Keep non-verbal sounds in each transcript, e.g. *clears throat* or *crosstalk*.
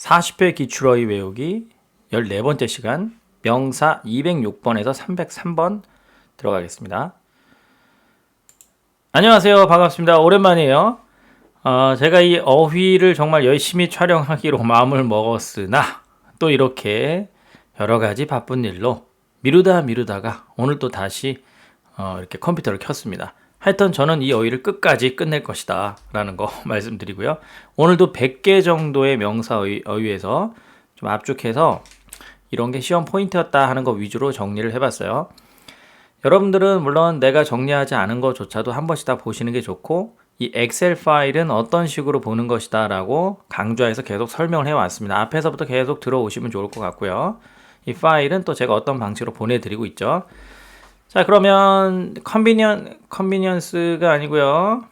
40회 기출어휘 외우기 14번째 시간 명사 206번에서 303번 들어가겠습니다. 안녕하세요. 반갑습니다. 오랜만이에요. 어, 제가 이 어휘를 정말 열심히 촬영하기로 *laughs* 마음을 먹었으나 또 이렇게 여러 가지 바쁜 일로 미루다 미루다가 오늘 또 다시 어, 이렇게 컴퓨터를 켰습니다. 하여튼 저는 이 어휘를 끝까지 끝낼 것이다 라는 거 *laughs* 말씀드리고요. 오늘도 100개 정도의 명사 어휘, 어휘에서 좀 압축해서 이런 게 시험 포인트였다 하는 거 위주로 정리를 해봤어요. 여러분들은 물론 내가 정리하지 않은 것조차도 한 번씩 다 보시는 게 좋고 이 엑셀 파일은 어떤 식으로 보는 것이다 라고 강좌에서 계속 설명을 해왔습니다. 앞에서부터 계속 들어오시면 좋을 것 같고요. 이 파일은 또 제가 어떤 방식으로 보내드리고 있죠. 자, 그러면 컨비니언 컨비니언스가 아니고요.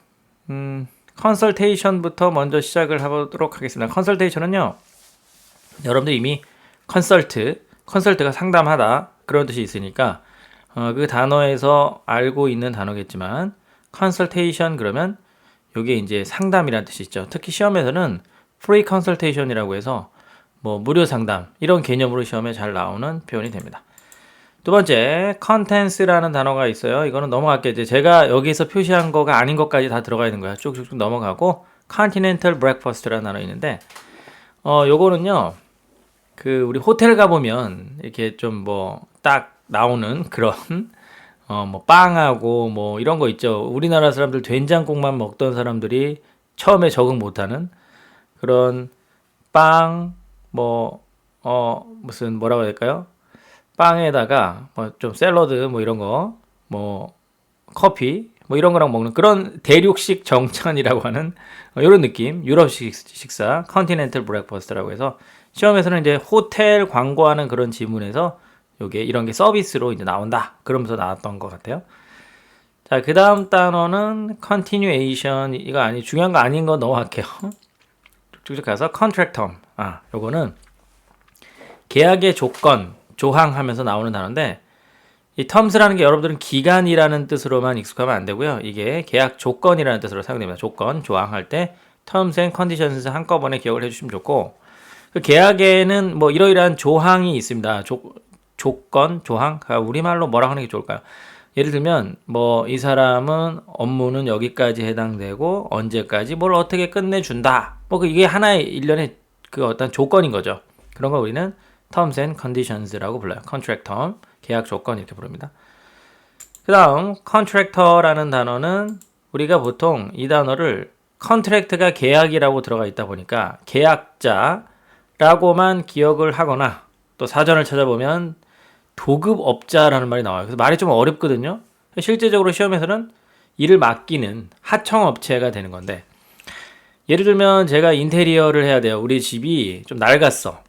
음, 컨설테이션부터 먼저 시작을 해보도록 하겠습니다. 컨설테이션은요. 여러분들 이미 컨설트, 컨설트가 상담하다 그런 뜻이 있으니까 어, 그 단어에서 알고 있는 단어겠지만 컨설테이션 그러면 이게 이제 상담이라는 뜻이 있죠. 특히 시험에서는 프리 컨설테이션이라고 해서 뭐 무료 상담 이런 개념으로 시험에 잘 나오는 표현이 됩니다. 두 번째, 컨텐츠라는 단어가 있어요. 이거는 넘어갈게요. 이제 제가 여기서 표시한 거가 아닌 것까지 다 들어가 있는 거야. 쭉쭉쭉 넘어가고, continental breakfast라는 단어 있는데, 어, 요거는요, 그, 우리 호텔 가보면, 이렇게 좀 뭐, 딱 나오는 그런, 어, 뭐, 빵하고 뭐, 이런 거 있죠. 우리나라 사람들 된장국만 먹던 사람들이 처음에 적응 못하는 그런 빵, 뭐, 어, 무슨, 뭐라고 해야 될까요? 빵에다가 뭐 좀 샐러드 뭐 이런 거, 뭐 커피 뭐 이런 거랑 먹는 그런 대륙식 정찬이라고 하는 이런 느낌, 유럽식 식사, 컨티넨탈 브렉퍼스트라고 해서 시험에서는 이제 호텔 광고하는 그런 지문에서 요게 이런 게 서비스로 이제 나온다. 그러면서 나왔던 것 같아요. 자, 그 다음 단어는 continuation 이거 아니 중요한 거 아닌 거 넘어갈게요. *laughs* 쭉쭉 가서 contract term. 아, 요거는 계약의 조건 조항하면서 나오는 단어인데 이 terms라는 게 여러분들은 기간이라는 뜻으로만 익숙하면 안 되고요. 이게 계약 조건이라는 뜻으로 사용됩니다. 조건, 조항할 때 terms and conditions 한꺼번에 기억을 해주시면 좋고 그 계약에는 뭐 이러이러한 조항이 있습니다. 조, 조건, 조항, 그러니까 우리말로 뭐라 하는 게 좋을까요? 예를 들면 뭐 이 사람은 업무는 여기까지 해당되고 언제까지 뭘 어떻게 끝내준다. 뭐그 이게 하나의 일련의 그 어떤 조건인 거죠. 그런 걸 우리는 terms and conditions라고 불러요. contract term, 계약 조건 이렇게 부릅니다. 그 다음 contractor라는 단어는 우리가 보통 이 단어를 contract가 계약이라고 들어가 있다 보니까 계약자라고만 기억을 하거나 또 사전을 찾아보면 도급업자라는 말이 나와요. 그래서 말이 좀 어렵거든요. 실제적으로 시험에서는 일을 맡기는 하청업체가 되는 건데 예를 들면 제가 인테리어를 해야 돼요. 우리 집이 좀 낡았어.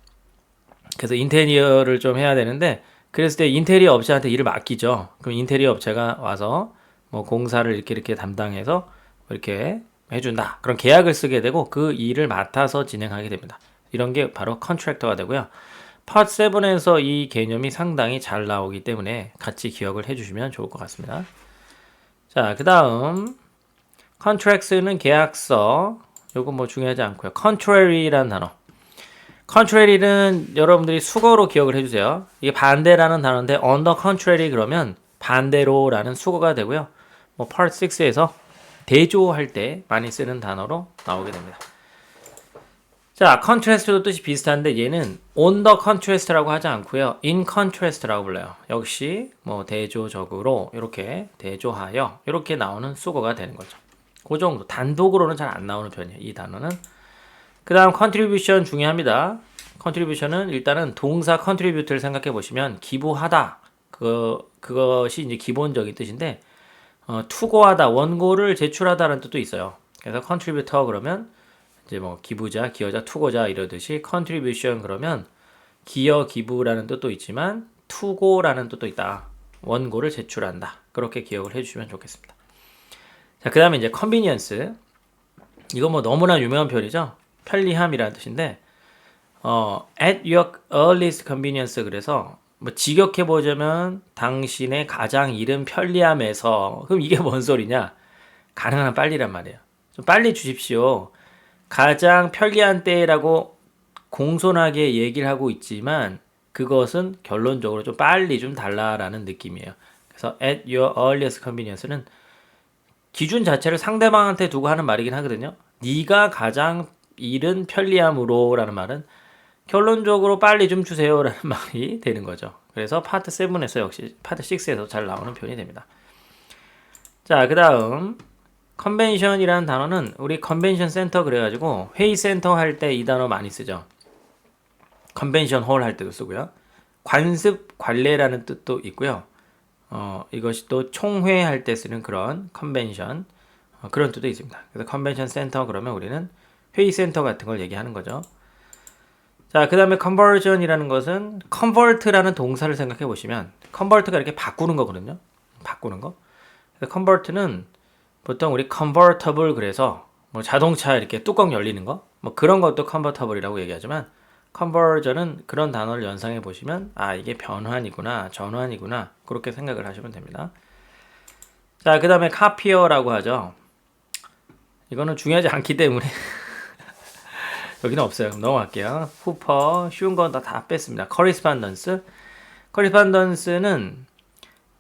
그래서 인테리어를 좀 해야 되는데 그랬을 때 인테리어 업체한테 일을 맡기죠. 그럼 인테리어 업체가 와서 뭐 공사를 이렇게 이렇게 담당해서 이렇게 해준다. 그런 계약을 쓰게 되고 그 일을 맡아서 진행하게 됩니다. 이런 게 바로 컨트랙터가 되고요. 파트 7에서 이 개념이 상당히 잘 나오기 때문에 같이 기억을 해주시면 좋을 것 같습니다. 자, 그 다음 contracts는 계약서. 요거 뭐 중요하지 않고요. contrary라는 단어. Contrary는 여러분들이 수거로 기억을 해주세요. 이게 반대라는 단어인데 under contrary 그러면 반대로라는 수거가 되고요. 뭐 part 6에서 대조할 때 많이 쓰는 단어로 나오게 됩니다. 자, contrast도 뜻이 비슷한데 얘는 on the contrast라고 하지 않고요. in contrast라고 불러요. 역시 뭐 대조적으로 이렇게 대조하여 이렇게 나오는 수거가 되는 거죠. 그 정도 단독으로는 잘 안 나오는 편이에요. 이 단어는 그 다음 contribution 중요합니다. contribution은 일단은 동사 contribute를 생각해 보시면 기부하다. 그, 그것이 이제 기본적인 뜻인데, 어, 투고하다, 원고를 제출하다라는 뜻도 있어요. 그래서 contributor 그러면 이제 뭐 기부자, 기여자, 투고자 이러듯이 contribution 그러면 기여, 기부라는 뜻도 있지만 투고라는 뜻도 있다. 원고를 제출한다. 그렇게 기억을 해주시면 좋겠습니다. 자, 그 다음에 이제 convenience. 이거 뭐 너무나 유명한 표현이죠. 편리함이라는 뜻인데 어, at your earliest convenience 그래서 뭐 직역해 보자면 당신의 가장 이른 편리함에서 그럼 이게 뭔 소리냐? 가능한 빨리란 말이에요. 좀 빨리 주십시오. 가장 편리한 때라고 공손하게 얘기를 하고 있지만 그것은 결론적으로 좀 빨리 좀 달라라는 느낌이에요. 그래서 at your earliest convenience는 기준 자체를 상대방한테 두고 하는 말이긴 하거든요. 네가 가장 이른 편리함으로라는 말은 결론적으로 빨리 좀 주세요라는 *laughs* 말이 되는 거죠. 그래서 파트 7에서 역시 파트 6에서 잘 나오는 표현이 됩니다. 자, 그 다음 컨벤션이라는 단어는 우리 컨벤션 센터 그래가지고 회의 센터 할 때 이 단어 많이 쓰죠. 컨벤션 홀 할 때도 쓰고요. 관습 관례라는 뜻도 있고요. 어, 이것이 또 총회 할 때 쓰는 그런 컨벤션 어, 그런 뜻도 있습니다. 그래서 컨벤션 센터 그러면 우리는 회의 센터 같은 걸 얘기하는 거죠. 자, 그 다음에 conversion이라는 것은 convert라는 동사를 생각해 보시면 convert가 이렇게 바꾸는 거거든요. 바꾸는 거. convert는 보통 우리 convertible 그래서 뭐 자동차 이렇게 뚜껑 열리는 거, 뭐 그런 것도 convertible이라고 얘기하지만 컨버전은 그런 단어를 연상해 보시면 아 이게 변환이구나 전환이구나 그렇게 생각을 하시면 됩니다. 자, 그 다음에 카피어라고 하죠. 이거는 중요하지 않기 때문에 *laughs* 여기는 없어요. 넘어갈게요. 후퍼 쉬운 건 다 다 뺐습니다. 커리스판던스 커리스판던스는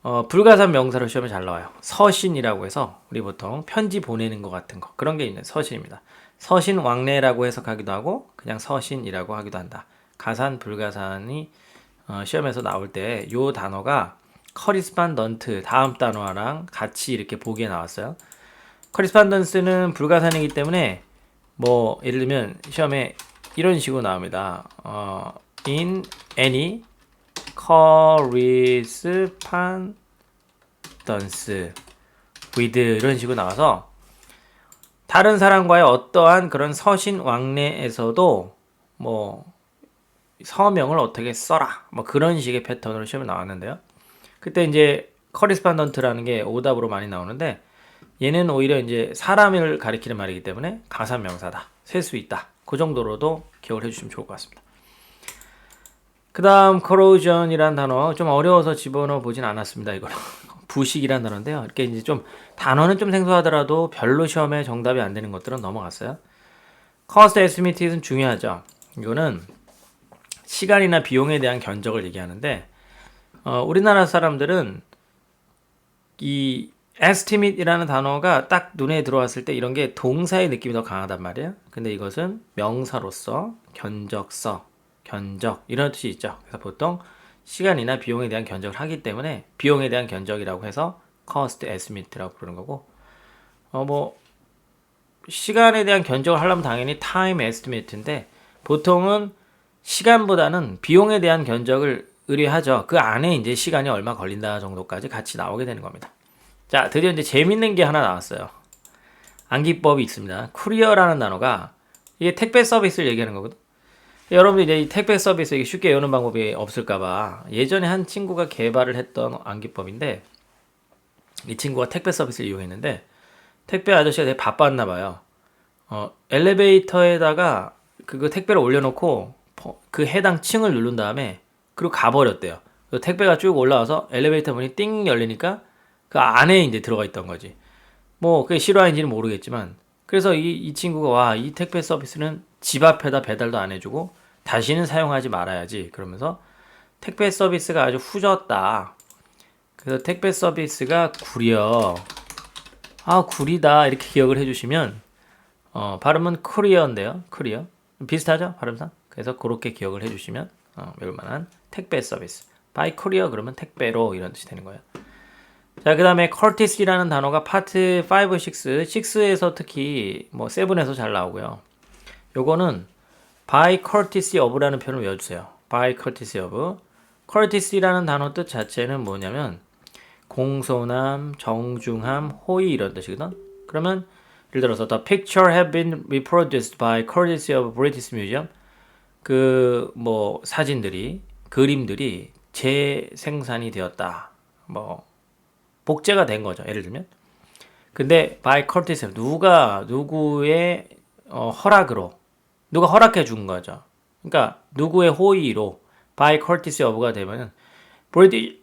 어, 불가산 명사로 시험에 잘 나와요. 서신이라고 해서 우리 보통 편지 보내는 것 같은 거 그런 게 있는 서신입니다. 서신 왕래라고 해석하기도 하고 그냥 서신이라고 하기도 한다. 가산 불가산이 어, 시험에서 나올 때 요 단어가 커리스판던트 다음 단어랑 같이 이렇게 보기에 나왔어요. 커리스판던스는 불가산이기 때문에 뭐 예를 들면 시험에 이런 식으로 나옵니다. 어, in any correspondence with 이런 식으로 나와서 다른 사람과의 어떠한 그런 서신 왕래에서도 뭐 서명을 어떻게 써라 뭐 그런 식의 패턴으로 시험에 나왔는데요. 그때 이제 커리스판던트라는 게 오답으로 많이 나오는데 얘는 오히려 이제 사람을 가리키는 말이기 때문에 가산 명사다. 셀 수 있다. 그 정도로도 기억을 해주시면 좋을 것 같습니다. 그 다음 corrosion이란 단어 좀 어려워서 집어넣어 보진 않았습니다. 이거는 *laughs* 부식이란 단어인데요. 이렇게 이제 좀 단어는 좀 생소하더라도 별로 시험에 정답이 안 되는 것들은 넘어갔어요. cost estimate는 중요하죠. 이거는 시간이나 비용에 대한 견적을 얘기하는데 어, 우리나라 사람들은 이 estimate이라는 단어가 딱 눈에 들어왔을 때 이런 게 동사의 느낌이 더 강하단 말이에요. 근데 이것은 명사로서 견적서, 견적 이런 뜻이 있죠. 그래서 보통 시간이나 비용에 대한 견적을 하기 때문에 비용에 대한 견적이라고 해서 cost estimate라고 부르는 거고 어 뭐 시간에 대한 견적을 하려면 당연히 time estimate인데 보통은 시간보다는 비용에 대한 견적을 의뢰하죠. 그 안에 이제 시간이 얼마 걸린다 정도까지 같이 나오게 되는 겁니다. 자, 드디어 이제 재밌는 게 하나 나왔어요. 암기법이 있습니다. 쿠리어라는 단어가 이게 택배 서비스를 얘기하는 거거든. 여러분들 이제 이 택배 서비스 이게 쉽게 여는 방법이 없을까봐 예전에 한 친구가 개발을 했던 암기법인데 이 친구가 택배 서비스를 이용했는데 택배 아저씨가 되게 바빴나 봐요. 어, 엘리베이터에다가 그 택배를 올려놓고 그 해당 층을 누른 다음에 그리고 가버렸대요. 택배가 쭉 올라와서 엘리베이터 문이 띵 열리니까 그 안에 이제 들어가 있던 거지. 뭐 그게 실화인지는 모르겠지만 그래서 이, 이 친구가 와 이 택배 서비스는 집 앞에다 배달도 안 해주고 다시는 사용하지 말아야지 그러면서 택배 서비스가 아주 후졌다. 그래서 택배 서비스가 구려 아 구리다 이렇게 기억을 해주시면 어, 발음은 코리어인데요. 코리어 비슷하죠 발음상. 그래서 그렇게 기억을 해주시면 어, 외울만한 택배 서비스. 바이 코리어 그러면 택배로 이런 뜻이 되는 거예요. 자, 그 다음에 courtesy라는 단어가 파트 5, 6, 6에서 특히 뭐 7에서 잘 나오고요. 요거는 by courtesy of라는 표현을 외워주세요. by courtesy of. courtesy라는 단어 뜻 자체는 뭐냐면 공손함, 정중함, 호의 이런 뜻이거든. 그러면 예를 들어서 the picture have been reproduced by courtesy of British Museum. 그 뭐 사진들이 그림들이 재생산이 되었다. 뭐 복제가 된 거죠. 예를 들면. 근데 by courtesy 누가 누구의 어, 허락으로 누가 허락해 준 거죠. 그러니까 누구의 호의로 by courtesy of가 되면은 브리티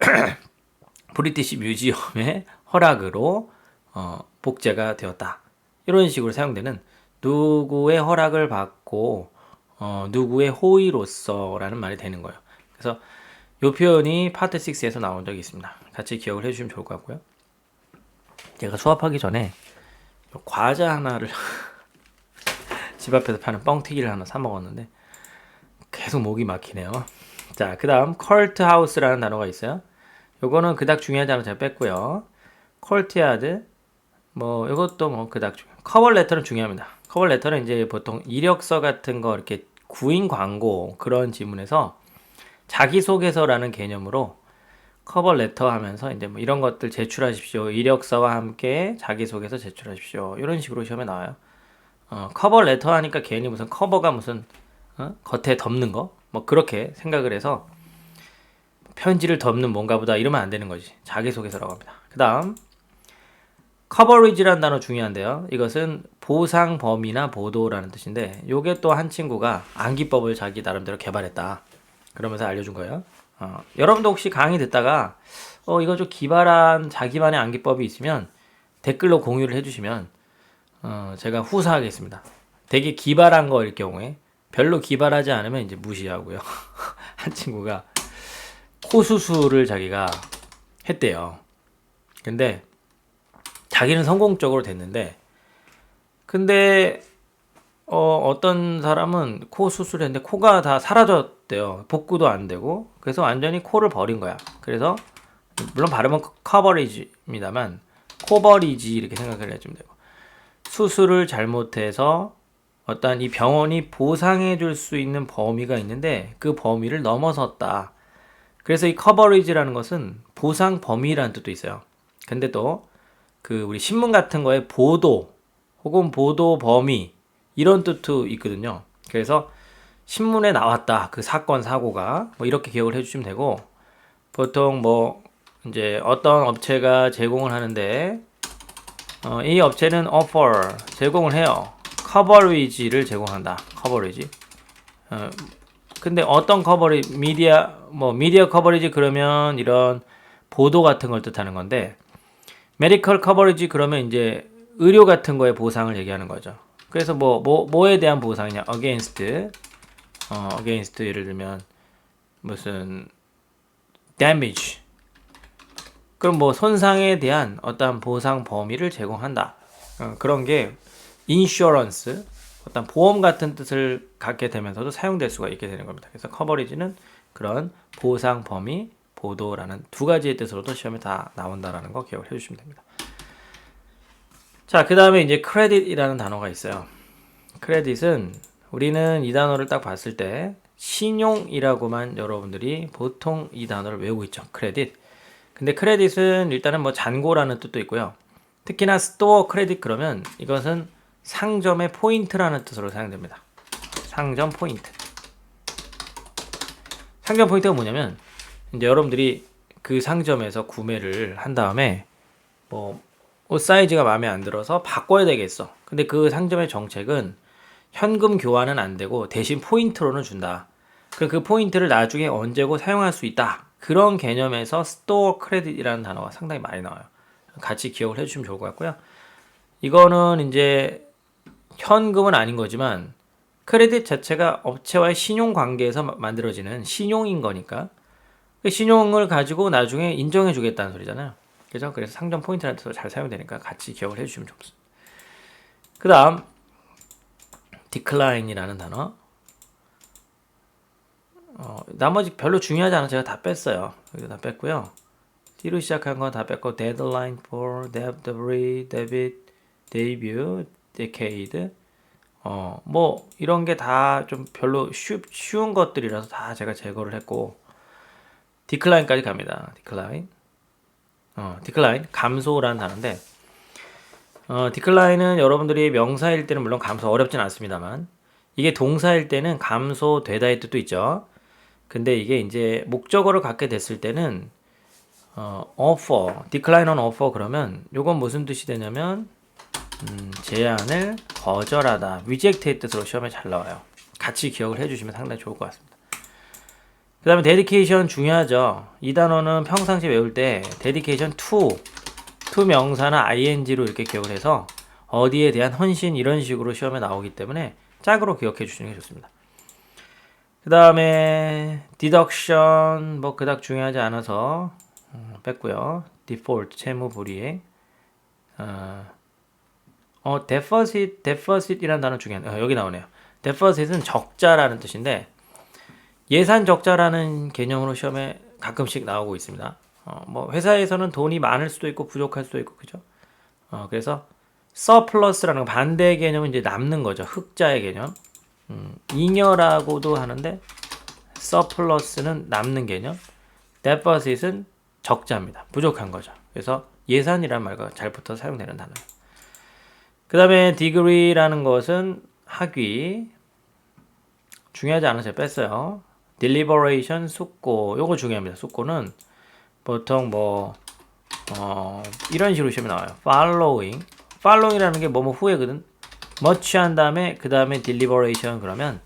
*clears throat* 브리티시 뮤지엄의 허락으로 어, 복제가 되었다. 이런 식으로 사용되는 누구의 허락을 받고 어, 누구의 호의로서라는 말이 되는 거예요. 그래서 이 표현이 파트 6에서 나온 적이 있습니다. 같이 기억을 해주시면 좋을 것 같고요. 제가 수업하기 전에 요 과자 하나를 *laughs* 집 앞에서 파는 뻥튀기를 하나 사 먹었는데 계속 목이 막히네요. 자, 그 다음 컬트 하우스라는 단어가 있어요. 요거는 그닥 중요하지 않아 제가 뺐고요. 컬트야드 뭐 이것도 뭐 그닥 중요. 커버 레터는 중요합니다. 커버 레터는 이제 보통 이력서 같은 거 이렇게 구인 광고 그런 지문에서 자기소개서라는 개념으로 커버 레터 하면서 이제 뭐 이런 것들 제출하십시오. 이력서와 함께 자기소개서 제출하십시오. 이런 식으로 시험에 나와요. 어, 커버 레터 하니까 괜히 무슨 커버가 무슨 어? 겉에 덮는 거? 뭐 그렇게 생각을 해서 편지를 덮는 뭔가 보다 이러면 안 되는 거지. 자기소개서라고 합니다. 그 다음 커버리지라는 단어 중요한데요. 이것은 보상 범위나 보도라는 뜻인데 요게 또 한 친구가 암기법을 자기 나름대로 개발했다. 그러면서 알려준 거예요. 어, 여러분도 혹시 강의 듣다가 어 이거 좀 기발한 자기만의 암기법이 있으면 댓글로 공유를 해주시면 어, 제가 후사하겠습니다. 되게 기발한 거일 경우에 별로 기발하지 않으면 이제 무시하고요. *laughs* 한 친구가 코 수술을 자기가 했대요. 근데 자기는 성공적으로 됐는데 근데 어, 어떤 사람은 코 수술했는데 코가 다 사라졌 대요. 복구도 안 되고. 그래서 완전히 코를 버린 거야. 그래서 물론 발음은 커버리지입니다만 코버리지 이렇게 생각을 해주면 되고. 수술을 잘못해서 어떤 이 병원이 보상해 줄 수 있는 범위가 있는데 그 범위를 넘어섰다. 그래서 이 커버리지라는 것은 보상 범위라는 뜻도 있어요. 근데 또 그 우리 신문 같은 거에 보도 혹은 보도 범위 이런 뜻도 있거든요. 그래서 신문에 나왔다. 그 사건 사고가 뭐 이렇게 기억을 해 주시면 되고 보통 뭐 이제 어떤 업체가 제공을 하는데 어, 이 업체는 offer 제공을 해요. 커버리지를 제공한다. 커버리지. 어, 근데 어떤 커버리 미디어 뭐 미디어 커버리지 그러면 이런 보도 같은 걸 뜻하는 건데 메디컬 커버리지 그러면 이제 의료 같은 거에 보상을 얘기하는 거죠. 그래서 뭐, 뭐, 뭐에 대한 보상이냐, against, 어, against 예를 들면, 무슨, damage. 그럼 뭐, 손상에 대한 어떤 보상 범위를 제공한다. 어, 그런 게, insurance, 어떤 보험 같은 뜻을 갖게 되면서도 사용될 수가 있게 되는 겁니다. 그래서 커버리지는 그런 보상 범위, 보도라는 두 가지의 뜻으로도 시험에 다 나온다라는 거 기억을 해주시면 됩니다. 자, 그 다음에 이제 크레딧이라는 단어가 있어요. 크레딧은 우리는 이 단어를 딱 봤을 때 신용이라고만 여러분들이 보통 이 단어를 외우고 있죠. 크레딧. 근데 크레딧은 일단은 뭐 잔고라는 뜻도 있고요. 특히나 스토어 크레딧 그러면 이것은 상점의 포인트라는 뜻으로 사용됩니다. 상점 포인트. 상점 포인트가 뭐냐면 이제 여러분들이 그 상점에서 구매를 한 다음에 뭐 옷 사이즈가 마음에 안 들어서 바꿔야 되겠어. 근데 그 상점의 정책은 현금 교환은 안 되고 대신 포인트로는 준다. 그럼 그 포인트를 나중에 언제고 사용할 수 있다. 그런 개념에서 스토어 크레딧이라는 단어가 상당히 많이 나와요. 같이 기억을 해주시면 좋을 것 같고요. 이거는 이제 현금은 아닌 거지만 크레딧 자체가 업체와의 신용 관계에서 마- 만들어지는 신용인 거니까 그 신용을 가지고 나중에 인정해 주겠다는 소리잖아요. 그죠? 그래서 상점 포인트라는 뜻으로 잘 사용되니까 같이 기억을 해 주시면 좋습니다. 그 다음 decline이라는 단어 어, 나머지 별로 중요하지 않아 제가 다 뺐어요. 여기 다 뺐고요. D로 시작한 건 다 뺐고 deadline for delivery, debit, debut, decade 어, 뭐 이런 게 다 좀 별로 쉬, 쉬운 것들이라서 다 제가 제거를 했고 decline까지 갑니다. decline. 어, decline 감소라는 단어인데 어, decline은 여러분들이 명사일 때는 물론 감소 어렵진 않습니다만 이게 동사일 때는 감소되다의 뜻도 있죠. 근데 이게 이제 목적어를 갖게 됐을 때는 어, offer, decline on offer 그러면 요건 무슨 뜻이 되냐면 음, 제안을 거절하다, reject의 뜻으로 시험에 잘 나와요. 같이 기억을 해주시면 상당히 좋을 것 같습니다. 그 다음에 dedication 중요하죠. 이 단어는 평상시 외울 때 dedication to, to 명사나 ing로 이렇게 기억을 해서 어디에 대한 헌신 이런 식으로 시험에 나오기 때문에 짝으로 기억해 주시는 게 좋습니다. 그 다음에 deduction 뭐 그닥 중요하지 않아서 음, 뺐고요. default 채무 불이행. 어, 어 deficit deficit이라는 단어 중요한 어, 여기 나오네요. deficit은 적자라는 뜻인데 예산 적자라는 개념으로 시험에 가끔씩 나오고 있습니다. 어, 뭐 회사에서는 돈이 많을 수도 있고 부족할 수도 있고 그죠? 어, 그래서 surplus라는 반대 개념은 이제 남는 거죠. 흑자의 개념. 음, 잉여라고도 하는데 surplus는 남는 개념. deficit은 적자입니다. 부족한 거죠. 그래서 예산이란 말과 잘 붙어 사용되는 단어예요. 그 다음에 degree라는 것은 학위. 중요하지 않아서 뺐어요. deliberation, 숙고. 요거 중요합니다. 숙고는 보통 뭐, 어, 이런 식으로 시험에 나와요. following. following이라는 게 뭐뭐 후에거든. much 한 다음에, 그 다음에 deliberation 그러면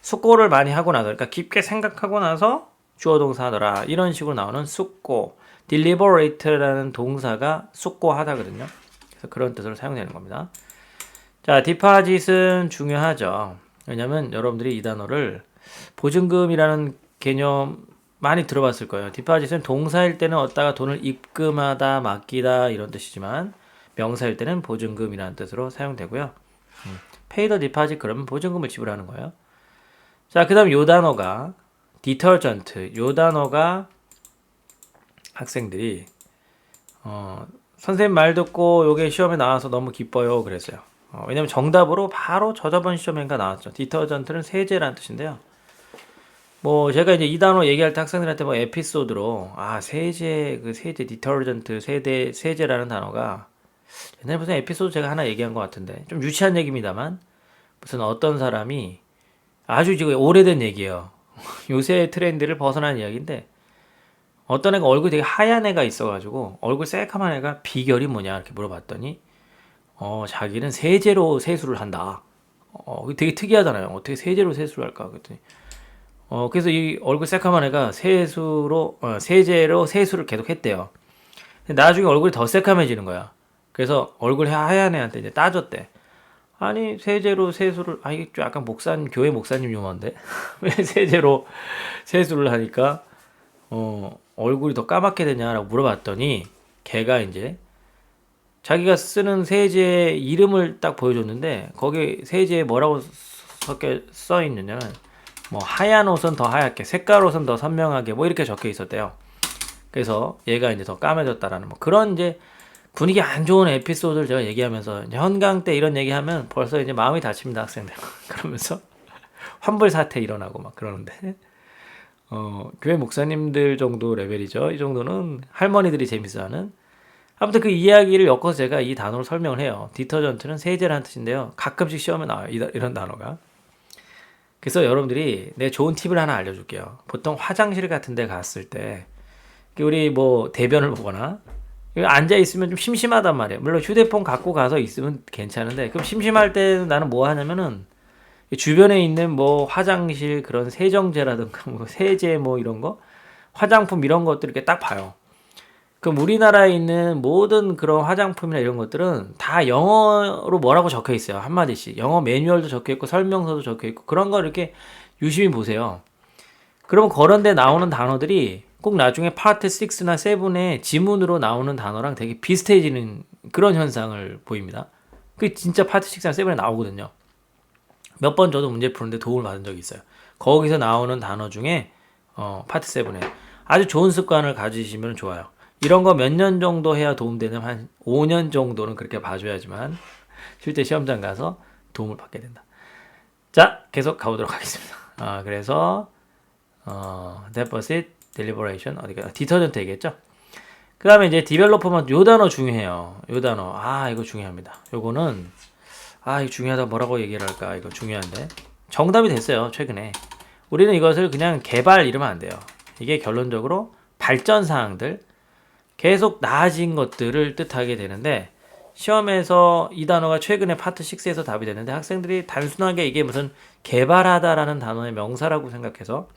숙고를 많이 하고 나서, 그러니까 깊게 생각하고 나서 주어 동사 하더라. 이런 식으로 나오는 숙고. deliberate라는 동사가 숙고하다거든요. 그래서 그런 뜻으로 사용되는 겁니다. 자, 디파짓은 중요하죠. 왜냐면 여러분들이 이 단어를 보증금이라는 개념 많이 들어봤을 거예요. 디파짓은 동사일 때는 얻다가 돈을 입금하다, 맡기다 이런 뜻이지만 명사일 때는 보증금이라는 뜻으로 사용되고요. 음, pay the deposit 그러면 보증금을 지불하는 거예요. 자, 그다음 요 단어가 디터전트. 요 단어가 학생들이 어, 선생님 말 듣고 요게 시험에 나와서 너무 기뻐요 그랬어요. 어, 왜냐면 정답으로 바로 저저번 시험인가 나왔죠. 디터전트는 세제라는 뜻인데요. 뭐 제가 이제 이 단어 얘기할 때 학생들한테 뭐 에피소드로 아 세제 그 세제 디터전트 세대 세제라는 단어가 옛날에 무슨 에피소드 제가 하나 얘기한 것 같은데 좀 유치한 얘기입니다만 무슨 어떤 사람이 아주 지금 오래된 얘기예요. *laughs* 요새 트렌드를 벗어난 이야기인데 어떤 애가 얼굴이 되게 하얀 애가 있어가지고 얼굴 새까만 애가 비결이 뭐냐 이렇게 물어봤더니 어 자기는 세제로 세수를 한다. 어 되게 특이하잖아요. 어떻게 세제로 세수를 할까 그랬더니 어 그래서 이 얼굴 새까만 애가 세수로 어, 세제로 세수를 계속 했대요. 나중에 얼굴이 더 새까매지는 거야. 그래서 얼굴 하얀 애한테 이제 따졌대. 아니 세제로 세수를 아 이게 좀 약간 목사님 교회 목사님 유머인데 *laughs* 왜 세제로 세수를 하니까 어 얼굴이 더 까맣게 되냐라고 물어봤더니 걔가 이제 자기가 쓰는 세제 이름을 딱 보여줬는데 거기 세제에 뭐라고 적혀 써 있느냐면 뭐 하얀 옷은 더 하얗게 색깔 옷은 더 선명하게 뭐 이렇게 적혀 있었대요. 그래서 얘가 이제 더 까매졌다라는 뭐 그런 이제 분위기 안 좋은 에피소드를 제가 얘기하면서 현강 때 이런 얘기하면 벌써 이제 마음이 다칩니다 학생들 *laughs* 그러면서 환불 사태 일어나고 막 그러는데 어, 교회 목사님들 정도 레벨이죠. 이 정도는 할머니들이 재밌어하는. 아무튼 그 이야기를 엮어서 제가 이 단어로 설명을 해요. 디터전트는 세제라는 뜻인데요. 가끔씩 시험에 나와요. 이런 단어가. 그래서 여러분들이 내 좋은 팁을 하나 알려줄게요. 보통 화장실 같은 데 갔을 때 우리 뭐 대변을 보거나 앉아 있으면 좀 심심하단 말이에요. 물론 휴대폰 갖고 가서 있으면 괜찮은데 그럼 심심할 때 나는 뭐 하냐면은 주변에 있는 뭐 화장실 그런 세정제라든가 뭐 세제 뭐 이런 거 화장품 이런 것들 이렇게 딱 봐요. 그럼 우리나라에 있는 모든 그런 화장품이나 이런 것들은 다 영어로 뭐라고 적혀 있어요. 한마디씩. 영어 매뉴얼도 적혀 있고 설명서도 적혀 있고 그런 거 이렇게 유심히 보세요. 그러면 그런 데 나오는 단어들이 꼭 나중에 파트 6나 7의 지문으로 나오는 단어랑 되게 비슷해지는 그런 현상을 보입니다. 그게 진짜 파트 6나 7에 나오거든요. 몇 번 저도 문제 푸는데 도움을 받은 적이 있어요. 거기서 나오는 단어 중에 어, 파트 7에 아주 좋은 습관을 가지시면 좋아요. 이런 거 몇 년 정도 해야 도움되는 한 5년 정도는 그렇게 봐줘야지만 실제 시험장 가서 도움을 받게 된다. 자, 계속 가보도록 하겠습니다. 아, 그래서 어, deposit, deliberation 어디가 디터전트 얘기했죠? 그 다음에 이제 디벨로퍼먼트 요 단어 중요해요. 요 단어 아 이거 중요합니다. 요거는 아 이거 중요하다 뭐라고 얘기를 할까 이거 중요한데 정답이 됐어요 최근에 우리는 이것을 그냥 개발 이러면 안 돼요. 이게 결론적으로 발전 사항들 계속 나아진 것들을 뜻하게 되는데 시험에서 이 단어가 최근에 파트 6에서 답이 됐는데 학생들이 단순하게 이게 무슨 개발하다라는 단어의 명사라고 생각해서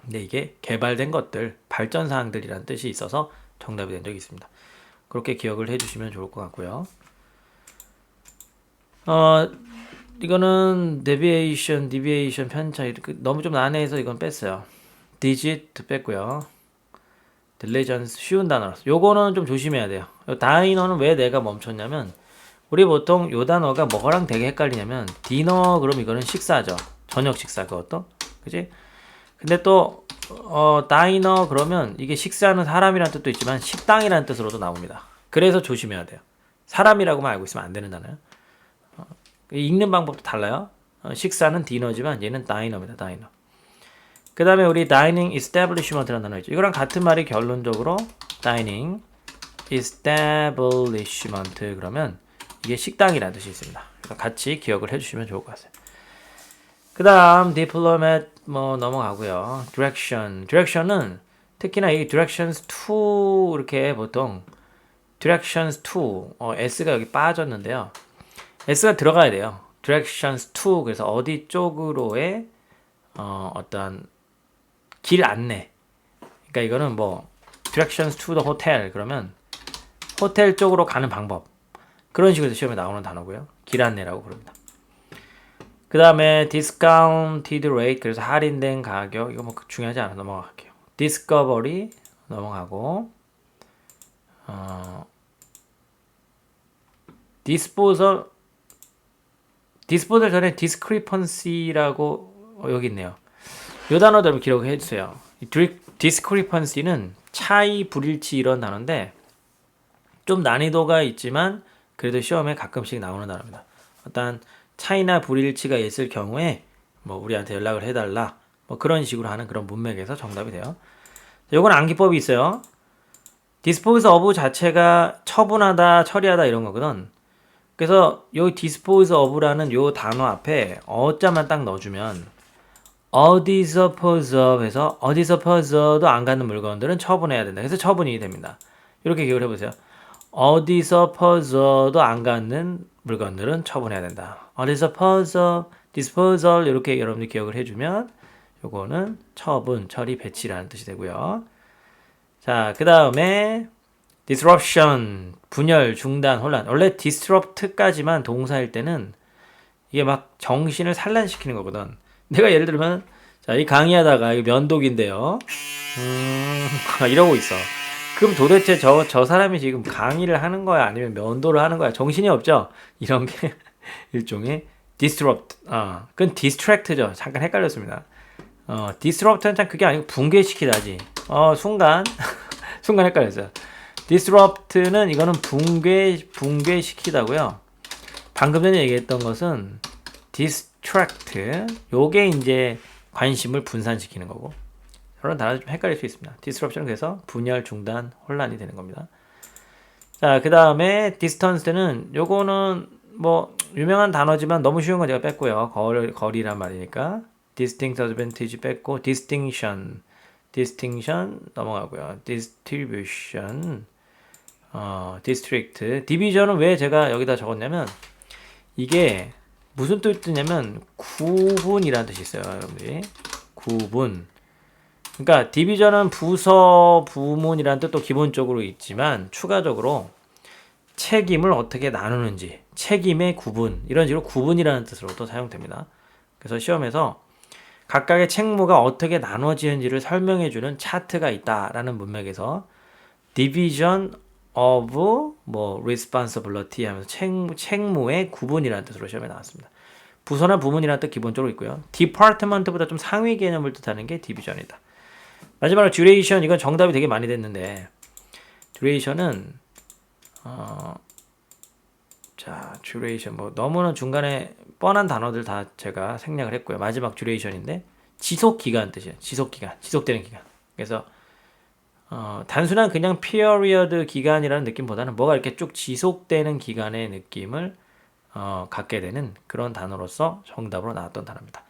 근데 이게 개발된 것들, 발전 사항들이라는 뜻이 있어서 정답이 된 적이 있습니다. 그렇게 기억을 해주시면 좋을 것 같고요. 어, 이거는 deviation, deviation 편차 이렇게 너무 좀 난해해서 이건 뺐어요. digit 뺐고요. Diligence 쉬운 단어라서 요거는 좀 조심해야 돼요. 요 다이너는 왜 내가 멈췄냐면 우리 보통 요 단어가 뭐랑 되게 헷갈리냐면 디너 그럼 이거는 식사죠. 저녁 식사 그것도 그지? 근데 또 어, 다이너 그러면 이게 식사하는 사람이라는 뜻도 있지만 식당이라는 뜻으로도 나옵니다. 그래서 조심해야 돼요. 사람이라고만 알고 있으면 안 되는 단어예요. 어, 읽는 방법도 달라요. 어, 식사는 디너지만 얘는 다이너입니다. 다이너. 그 다음에 우리 dining establishment라는 단어 있죠. 이거랑 같은 말이 결론적으로 dining establishment 그러면 이게 식당이라는 뜻이 있습니다. 같이 기억을 해주시면 좋을 것 같아요. 그 다음 diplomat 뭐 넘어가고요. direction. direction은 특히나 이 directions to 이렇게 보통 directions to 어, s가 여기 빠졌는데요. s가 들어가야 돼요. directions to 그래서 어디 쪽으로의 어, 어떤 길 안내. 그러니까 이거는 뭐 directions to the hotel 그러면 호텔 쪽으로 가는 방법. 그런 식으로 시험에 나오는 단어고요. 길 안내라고 부릅니다. 그 다음에 discounted rate 그래서 할인된 가격 이거 뭐 중요하지 않아 넘어갈게요. discovery 넘어가고 어, disposal disposal 전에 discrepancy라고 어, 여기 있네요. 요 단어대로 기록해 주세요. 이 discrepancy는 차이, 불일치 이런 단어인데 좀 난이도가 있지만 그래도 시험에 가끔씩 나오는 단어입니다. 어떤 차이나 불일치가 있을 경우에 뭐 우리한테 연락을 해달라 뭐 그런 식으로 하는 그런 문맥에서 정답이 돼요. 요건 암기법이 있어요. dispose of 자체가 처분하다, 처리하다 이런 거거든. 그래서 요 dispose of라는 요 단어 앞에 어자만 딱 넣어주면 어디서 퍼서해서 어디서 퍼서도 안 가는 물건들은 처분해야 된다. 그래서 처분이 됩니다. 이렇게 기억을 해보세요. 어디서 퍼서도 안 가는 물건들은 처분해야 된다. 어디서 퍼서, disposal 이렇게 여러분들 기억을 해주면 요거는 처분, 처리, 배치라는 뜻이 되고요. 자, 그 다음에 disruption, 분열, 중단, 혼란. 원래 disrupt까지만 동사일 때는 이게 막 정신을 산란시키는 거거든. 내가 예를 들면 자, 이 강의하다가 이 면도기인데요. 음, *laughs* 이러고 있어. 그럼 도대체 저, 저 사람이 지금 강의를 하는 거야? 아니면 면도를 하는 거야? 정신이 없죠? 이런 게 *laughs* 일종의 disrupt. 아, 그건 distract죠. 잠깐 헷갈렸습니다. 어, disrupt는 참 그게 아니고 붕괴시키다지. 어, 순간, *laughs* 순간 헷갈렸어요. disrupt는 이거는 붕괴, 붕괴시키다고요. 방금 전에 얘기했던 것은 distract. 요게 이제 관심을 분산시키는 거고. 그런 단어도 좀 헷갈릴 수 있습니다. disruption은 그래서 분열, 중단, 혼란이 되는 겁니다. 자, 그 다음에 distance는 요거는 뭐 유명한 단어지만 너무 쉬운 거 제가 뺐고요. 거리, 거리란 말이니까 distinct advantage 뺐고 distinction, distinction 넘어가고요. distribution, 어, district, division은 왜 제가 여기다 적었냐면 이게 무슨 뜻이냐면 구분이라는 뜻이 있어요, 여러분들이. 구분. 그러니까 디비전은 부서, 부문이라는 뜻도 기본적으로 있지만 추가적으로 책임을 어떻게 나누는지, 책임의 구분, 이런 식으로 구분이라는 뜻으로도 사용됩니다. 그래서 시험에서 각각의 책무가 어떻게 나눠지는지를 설명해주는 차트가 있다라는 문맥에서 division of 뭐 responsibility 하면서 책무, 책무의 구분이라는 뜻으로 시험에 나왔습니다. 부서나 부문이라는 뜻 기본적으로 있고요. department보다 좀 상위 개념을 뜻하는 게 division이다. 마지막으로 duration 이건 정답이 되게 많이 됐는데 duration은 어, 자 duration 뭐 너무나 중간에 뻔한 단어들 다 제가 생략을 했고요. 마지막 duration인데 지속 기간 뜻이에요. 지속 기간, 지속되는 기간. 그래서 어, 단순한 그냥 period 기간이라는 느낌보다는 뭐가 이렇게 쭉 지속되는 기간의 느낌을 어, 갖게 되는 그런 단어로서 정답으로 나왔던 단어입니다.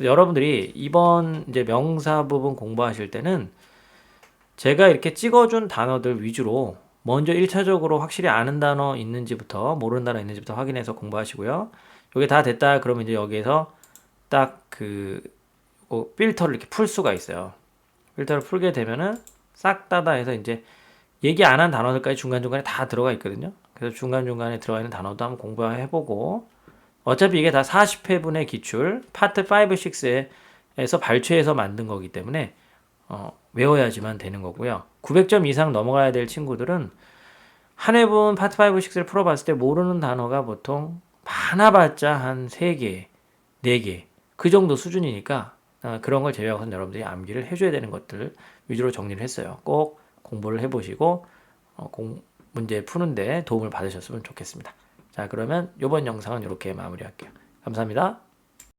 여러분들이 이번 이제 명사 부분 공부하실 때는 제가 이렇게 찍어준 단어들 위주로 먼저 1차적으로 확실히 아는 단어 있는지부터 모르는 단어 있는지부터 확인해서 공부하시고요. 이게 다 됐다 그러면 이제 여기에서 딱그 어, 필터를 이렇게 풀 수가 있어요. 필터를 풀게 되면은 싹 닫아 해서 이제 얘기 안 한 단어들까지 중간중간에 다 들어가 있거든요. 그래서 중간중간에 들어가 있는 단어도 한번 공부해보고 어차피 이게 다 40회분의 기출 파트 5, 6에서 발췌해서 만든 거기 때문에 어, 외워야지만 되는 거고요. 900점 이상 넘어가야 될 친구들은 한 회분 파트 5, 6를 풀어봤을 때 모르는 단어가 보통 많아봤자 한 3개, 4개 그 정도 수준이니까 어, 그런 걸 제외하고는 여러분들이 암기를 해줘야 되는 것들 위주로 정리를 했어요. 꼭 공부를 해보시고 어, 공, 문제 푸는데 도움을 받으셨으면 좋겠습니다. 자 그러면 이번 영상은 이렇게 마무리할게요. 감사합니다.